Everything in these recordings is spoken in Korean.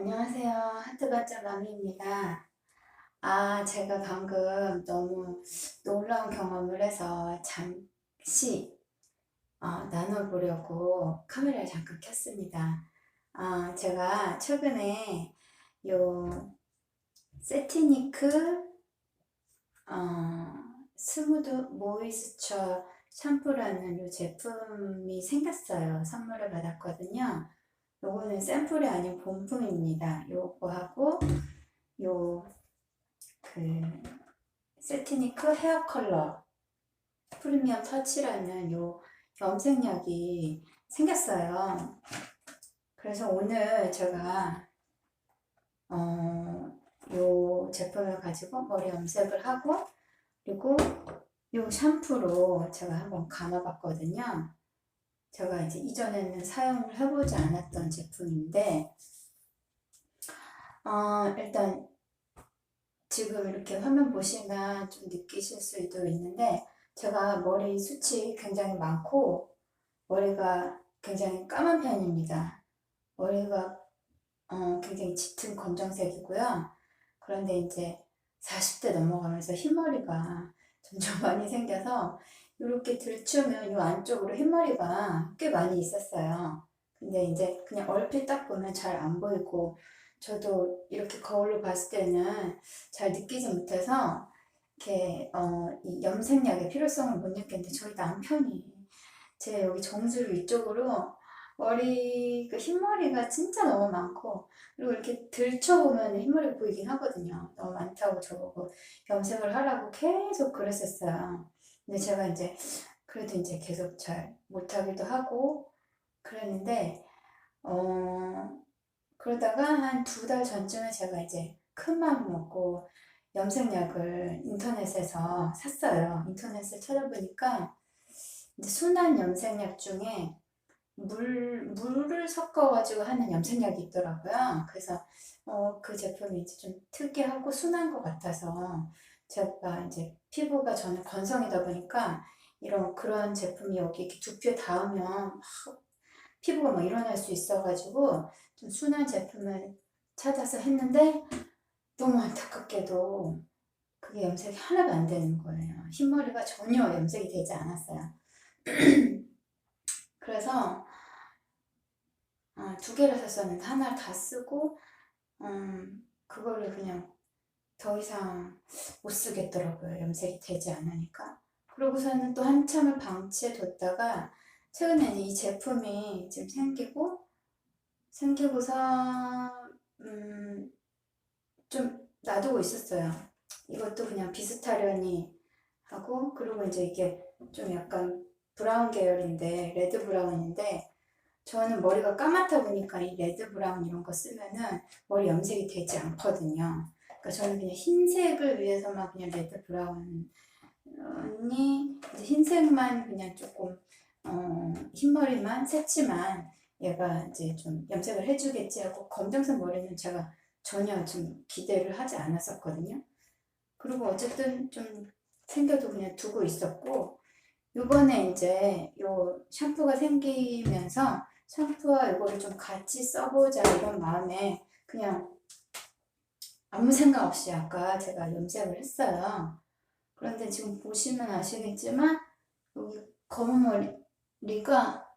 안녕하세요. 하트반짝 마미입니다. 아, 제가 방금 너무 놀라운 경험을 해서 잠시 어, 나눠보려고 카메라를 잠깐 켰습니다. 아, 제가 최근에 요 세티니크 어, 스무드 모이스처 샴푸라는 요 제품이 생겼어요. 선물을 받았거든요. 요거는 샘플이 아닌 본품입니다. 요거 하고 요그 세티니크 헤어 컬러 프리미엄 터치라는 요 염색약이 생겼어요. 그래서 오늘 제가 어, 요 제품을 가지고 머리 염색을 하고 그리고 요 샴푸로 제가 한번 감아봤거든요. 제가 이제 이전에는 사용을 해보지 않았던 제품인데, 어, 일단 지금 이렇게 화면 보시면 좀 느끼실 수도 있는데, 제가 머리 숱이 굉장히 많고, 머리가 굉장히 까만 편입니다. 머리가 어, 굉장히 짙은 검정색이고요. 그런데 이제 40대 넘어가면서 흰머리가 점점 많이 생겨서 이렇게 들추면 이 안쪽으로 흰머리가 꽤 많이 있었어요. 근데 이제 그냥 얼핏 딱 보면 잘 안 보이고 저도 이렇게 거울로 봤을 때는 잘 느끼지 못해서 이렇게 어, 이 염색약의 필요성을 못 느꼈는데 저희 남편이 제 여기 정수리 위쪽으로 머리 그 흰머리가 진짜 너무 많고 그리고 이렇게 들춰보면 흰머리가 보이긴 하거든요. 너무 많다고 저보고 염색을 하라고 계속 그랬었어요. 근데 제가 이제 그래도 이제 계속 잘 못하기도 하고 그랬는데 어 그러다가 한 두 달 전쯤에 제가 이제 큰 마음 먹고 염색약을 인터넷에서 샀어요. 인터넷을 찾아보니까 이제 순한 염색약 중에 물, 물을 섞어가지고 하는 염색약이 있더라고요. 그래서 어, 그 제품이 이제 좀 특이하고 순한 것 같아서 제가 이제 피부가 저는 건성이다 보니까 이런 그런 제품이 여기 이렇게 두피에 닿으면 막 피부가 막 일어날 수 있어가지고 좀 순한 제품을 찾아서 했는데 너무 안타깝게도 그게 염색이 하나도 안 되는 거예요. 흰머리가 전혀 염색이 되지 않았어요. 그래서 어, 두 개를 샀었는데 하나를 다 쓰고 음, 그거를 그냥 더 이상 못 쓰겠더라고요. 염색이 되지 않으니까. 그러고서는 또 한참을 방치해 뒀다가 최근에는 이 제품이 지금 생기고 생기고서 음, 좀 놔두고 있었어요. 이것도 그냥 비슷하려니 하고 그리고 이제 이게 좀 약간 브라운 계열인데 레드 브라운인데 저는 머리가 까맣다 보니까 이 레드 브라운 이런 거 쓰면은 머리 염색이 되지 않거든요. 그러니까 저는 그냥 흰색을 위해서만 그냥 레드 브라운이 흰색만 그냥 조금 어, 흰머리만 새치만 얘가 이제 좀 염색을 해주겠지 하고 검정색 머리는 제가 전혀 좀 기대를 하지 않았었거든요. 그리고 어쨌든 좀 생겨도 그냥 두고 있었고 요번에 이제 요 샴푸가 생기면서 샴푸와 이거를 좀 같이 써보자 이런 마음에 그냥 아무 생각 없이 아까 제가 염색을 했어요. 그런데 지금 보시면 아시겠지만 여기 검은 머리가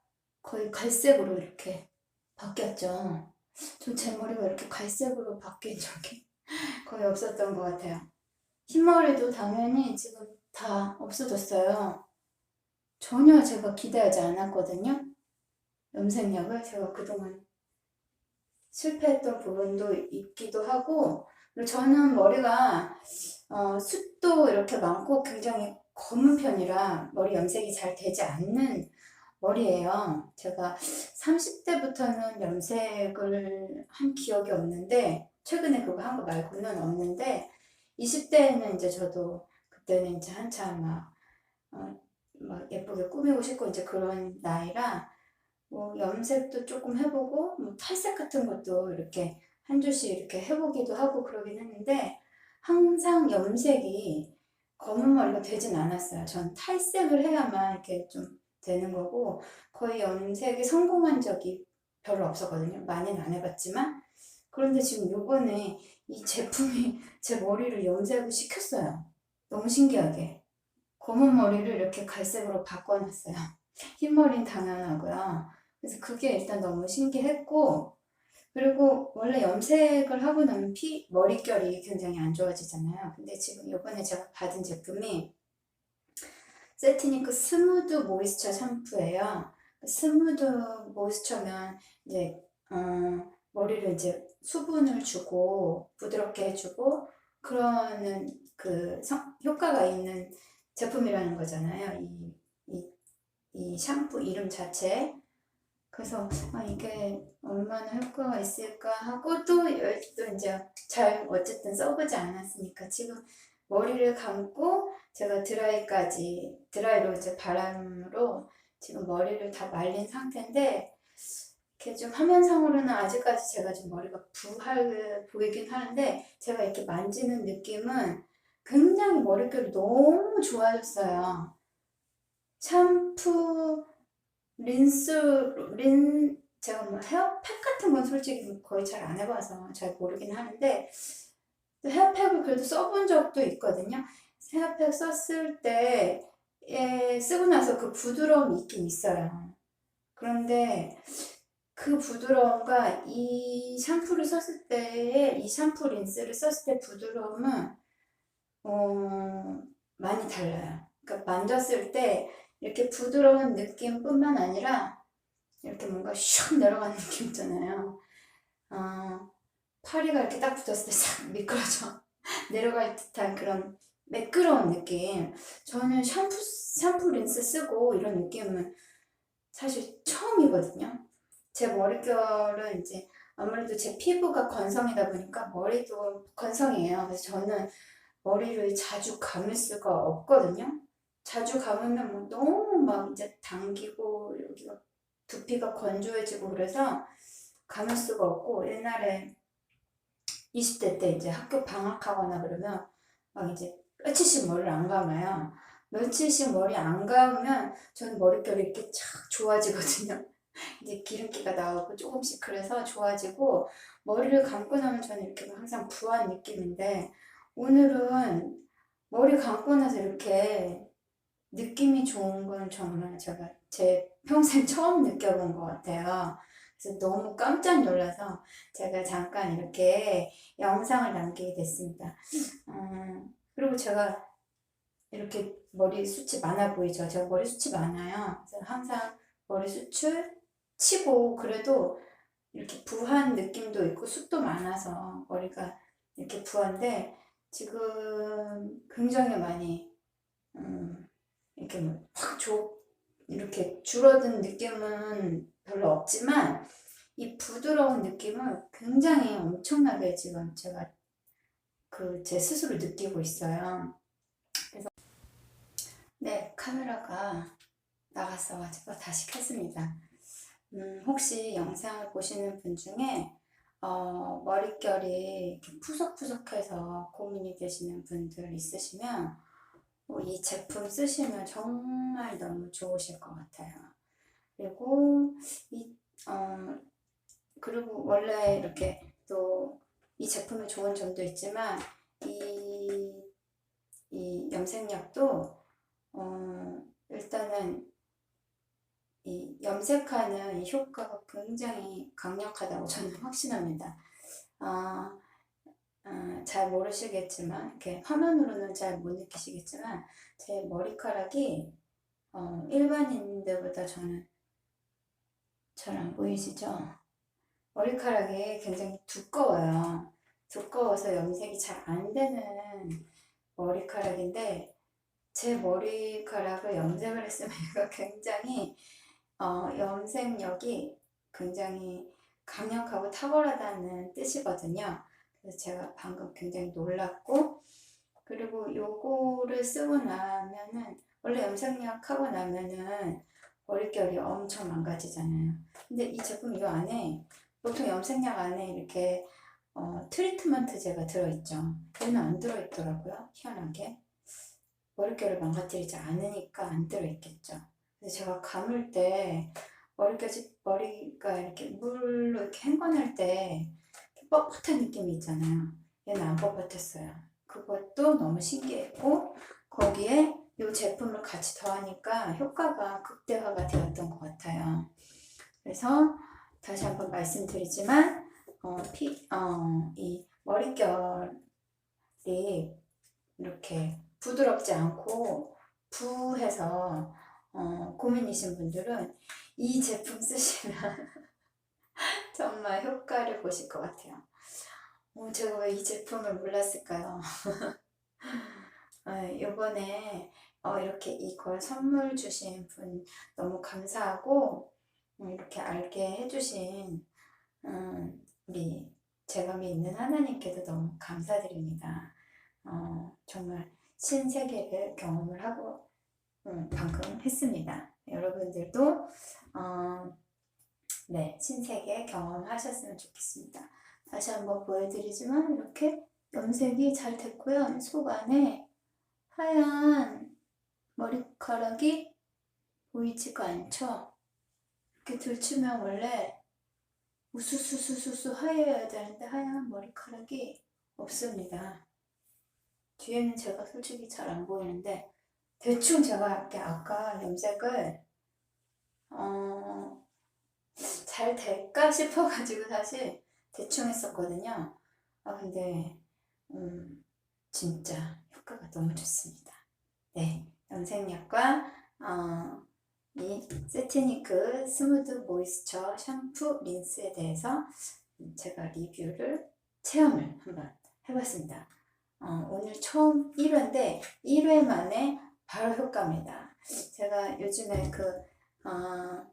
거의 갈색으로 이렇게 바뀌었죠. 저제 머리가 이렇게 갈색으로 바뀐 적이 거의 없었던 것 같아요. 흰머리도 당연히 지금 다 없어졌어요. 전혀 제가 기대하지 않았거든요. 염색약을 제가 그동안 실패했던 부분도 있기도 하고 저는 머리가 어, 숱도 이렇게 많고 굉장히 검은 편이라 머리 염색이 잘 되지 않는 머리예요. 제가 30대부터는 염색을 한 기억이 없는데 최근에 그거 한 거 말고는 없는데 20대에는 이제 저도 그때는 이제 한참 막, 어, 막 예쁘게 꾸미고 싶고 이제 그런 나이라 뭐 염색도 조금 해보고 뭐 탈색 같은 것도 이렇게 한 줄씩 이렇게 해보기도 하고 그러긴 했는데 항상 염색이 검은 머리가 되진 않았어요. 전 탈색을 해야만 이렇게 좀 되는 거고 거의 염색이 성공한 적이 별로 없었거든요. 많이는 안 해봤지만 그런데 지금 요번에 이 제품이 제 머리를 염색을 시켰어요. 너무 신기하게. 검은 머리를 이렇게 갈색으로 바꿔놨어요. 흰 머리는 당연하고요. 그래서 그게 일단 너무 신기했고, 그리고 원래 염색을 하고 나면 피, 머릿결이 굉장히 안 좋아지잖아요. 근데 지금 요번에 제가 받은 제품이 세티니크 스무드 모이스처 샴푸예요. 스무드 모이스처면 이제 어, 머리를 이제 수분을 주고 부드럽게 해주고 그러는 그 성- 효과가 있는 제품이라는 거잖아요. 이, 이, 이 샴푸 이름 자체. 그래서 아, 이게 얼마나 효과가 있을까 하고 또, 열- 또 이제 잘 어쨌든 써보지 않았으니까 지금 머리를 감고 제가 드라이까지 드라이로 이제 바람으로 지금 머리를 다 말린 상태인데 이렇게 좀 화면상으로는 아직까지 제가 좀 머리가 부할 보이긴 하는데 제가 이렇게 만지는 느낌은 굉장히 머릿결이 너무 좋아졌어요. 샴푸, 린스, 린 제가 뭐 헤어팩 같은 건 솔직히 거의 잘 안 해봐서 잘 모르긴 하는데 헤어팩을 그래도 써본 적도 있거든요. 헤어팩 썼을 때 에, 쓰고 나서 그 부드러움이 있긴 있어요. 그런데 그 부드러움과 이 샴푸를 썼을 때의 이 샴푸 린스를 썼을 때 부드러움은 어, 많이 달라요. 그러니까 만졌을 때 이렇게 부드러운 느낌뿐만 아니라 이렇게 뭔가 슉 내려가는 느낌 있잖아요. 어, 파리가 이렇게 딱 붙었을 때 싹 미끄러져 내려갈 듯한 그런 매끄러운 느낌. 저는 샴푸, 샴푸 린스 쓰고 이런 느낌은 사실 처음이거든요. 제 머릿결은 이제 아무래도 제 피부가 건성이다 보니까 머리도 건성이에요. 그래서 저는 머리를 자주 감을 수가 없거든요. 자주 감으면 뭐 너무 막 이제 당기고 여기가 두피가 건조해지고 그래서 감을 수가 없고 옛날에 20대 때 이제 학교 방학하거나 그러면 막 이제 며칠씩 머리를 안 감아요. 며칠씩 머리 안 감으면 저는 머릿결이 이렇게 착 좋아지거든요. 이제 기름기가 나오고 조금씩 그래서 좋아지고 머리를 감고 나면 저는 이렇게 항상 부한 느낌인데 오늘은 머리 감고 나서 이렇게 느낌이 좋은 건 정말 제가 제 평생 처음 느껴본 것 같아요. 그래서 너무 깜짝 놀라서 제가 잠깐 이렇게 영상을 남기게 됐습니다. 음, 그리고 제가 이렇게 머리 숱이 많아 보이죠? 제가 머리 숱이 많아요. 그래서 항상 머리 숱을 치고 그래도 이렇게 부한 느낌도 있고 숱도 많아서 머리가 이렇게 부한데 지금 굉장히 많이 음, 이렇게 조, 이렇게 줄어든 느낌은 별로 없지만 이 부드러운 느낌은 굉장히 엄청나게 지금 제가 그 제 스스로 느끼고 있어요. 그래서 네 카메라가 나갔어가지고 다시 켰습니다. 음, 혹시 영상을 보시는 분 중에 어, 머릿결이 푸석푸석해서 고민이 되시는 분들 있으시면 어, 이 제품 쓰시면 정말 너무 좋으실 것 같아요. 그리고 이 어, 그리고 원래 이렇게 또 이 제품의 좋은 점도 있지만 이, 이 염색약도 어, 일단은 이 염색하는 이 효과가 굉장히 강력하다고 저는 확신합니다. 아, 아, 잘 모르시겠지만 이렇게 화면으로는 잘 못 느끼시겠지만 제 머리카락이 어, 일반인들보다 저는 잘 안 보이시죠? 머리카락이 굉장히 두꺼워요. 두꺼워서 염색이 잘 안 되는 머리카락인데 제 머리카락을 염색을 했으면 이거 굉장히 어, 염색력이 굉장히 강력하고 탁월하다는 뜻이거든요. 그래서 제가 방금 굉장히 놀랐고 그리고 요거를 쓰고 나면은 원래 염색약 하고 나면은 머릿결이 엄청 망가지잖아요. 근데 이 제품 이 안에 보통 염색약 안에 이렇게 어, 트리트먼트제가 들어있죠. 얘는 안 들어있더라고요. 희한하게. 머릿결을 망가뜨리지 않으니까 안 들어있겠죠. 그래서 제가 감을 때 머리까지 머리가 이렇게 물로 이렇게 헹궈낼 때 뻣뻣한 느낌이 있잖아요. 얘는 안 뻣뻣했어요. 그것도 너무 신기했고 거기에 이 제품을 같이 더하니까 효과가 극대화가 되었던 것 같아요. 그래서 다시 한번 말씀드리지만 어, 피, 어, 이 머릿결이 이렇게 부드럽지 않고 부해서 어, 고민이신 분들은 이 제품 쓰시면 정말 효과를 보실 것 같아요. 어, 제가 왜 이 제품을 몰랐을까요? 아, 요번에 어, 이렇게 이걸 선물 주신 분 너무 감사하고 음, 이렇게 알게 해주신 음, 우리 제가 믿는 하나님께도 너무 감사드립니다. 어, 정말 신세계를 경험을 하고 음, 방금 했습니다. 여러분들도 어, 네 신세계 경험하셨으면 좋겠습니다. 다시 한번 보여드리지만 이렇게 염색이 잘 됐고요. 속 안에 하얀 머리카락이 보이지가 않죠? 이렇게 들추면 원래 우수수수수수 하얘야 되는데 하얀 머리카락이 없습니다. 뒤에는 제가 솔직히 잘 안 보이는데 대충 제가 이렇게 아까 염색을 어, 잘 될까 싶어가지고 사실 대충 했었거든요. 아 근데 음, 진짜 효과가 너무 좋습니다. 네, 염색약과 어, 이 세티니크 스무드 모이스처 샴푸 린스에 대해서 제가 리뷰를 체험을 한번 해봤습니다. 어, 오늘 처음 1회인데 1회 만에 바로 효과입니다. 제가 요즘에 그, 어, 그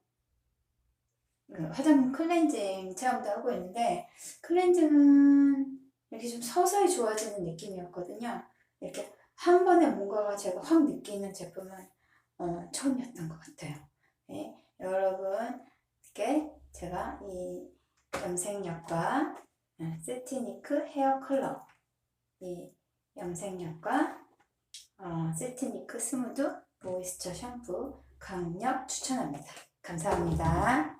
화장품 클렌징 체험도 하고 있는데 클렌징은 이렇게 좀 서서히 좋아지는 느낌이었거든요. 이렇게 한 번에 뭔가가 제가 확 느끼는 제품은 어, 처음이었던 것 같아요. 네, 여러분께 제가 이 염색약과 어, 세티니크 헤어 컬러 이 염색약과 어, 세티니크 스무드 모이스처 샴푸 강력 추천합니다. 감사합니다.